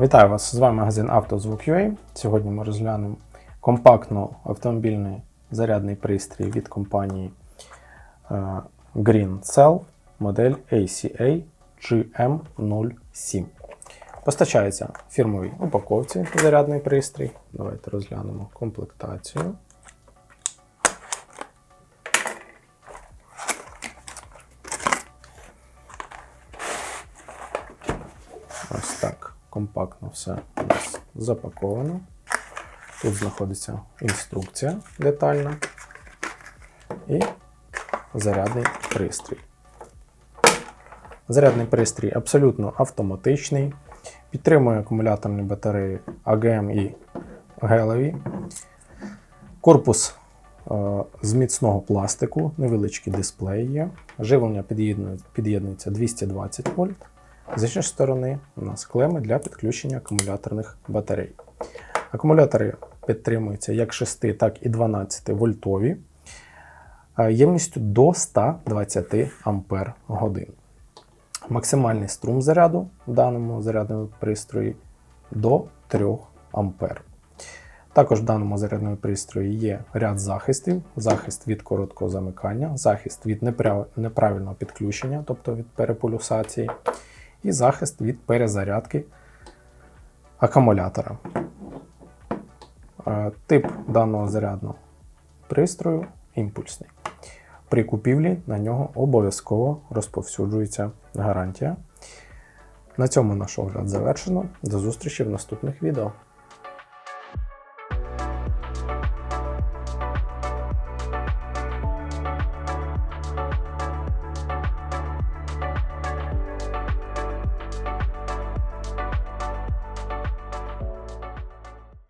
Вітаю вас! З вами магазин «Автозвук.UA». Сьогодні ми розглянемо компактно автомобільний зарядний пристрій від компанії е, Green Cell модель ACA GM07. Постачається в фірмовій упаковці зарядний пристрій. Давайте розглянемо комплектацію. Ось так компактно все у нас запаковано. Тут знаходиться інструкція детальна і зарядний пристрій. Зарядний пристрій абсолютно автоматичний, підтримує акумуляторні батареї АГМ і гелеві. Корпус е, з міцного пластику, невеличкий дисплей є. Живлення під'єднується 220 вольт. З іншої сторони у нас клеми для підключення акумуляторних батарей. Акумулятори підтримуються як 6, так і 12 вольтові е, ємністю до 120 ампер годин. Максимальний струм заряду в даному зарядному пристрої до 3 ампер. Також в даному зарядному пристрої є ряд захистів: захист від короткого замикання, захист від неправильного підключення, тобто від переполюсації, і захист від перезарядки акумулятора. Е, Тип даного зарядного пристрою імпульсний. При купівлі на нього обов'язково розповсюджується гарантія. На цьому наш огляд завершено. До зустрічі в наступних відео.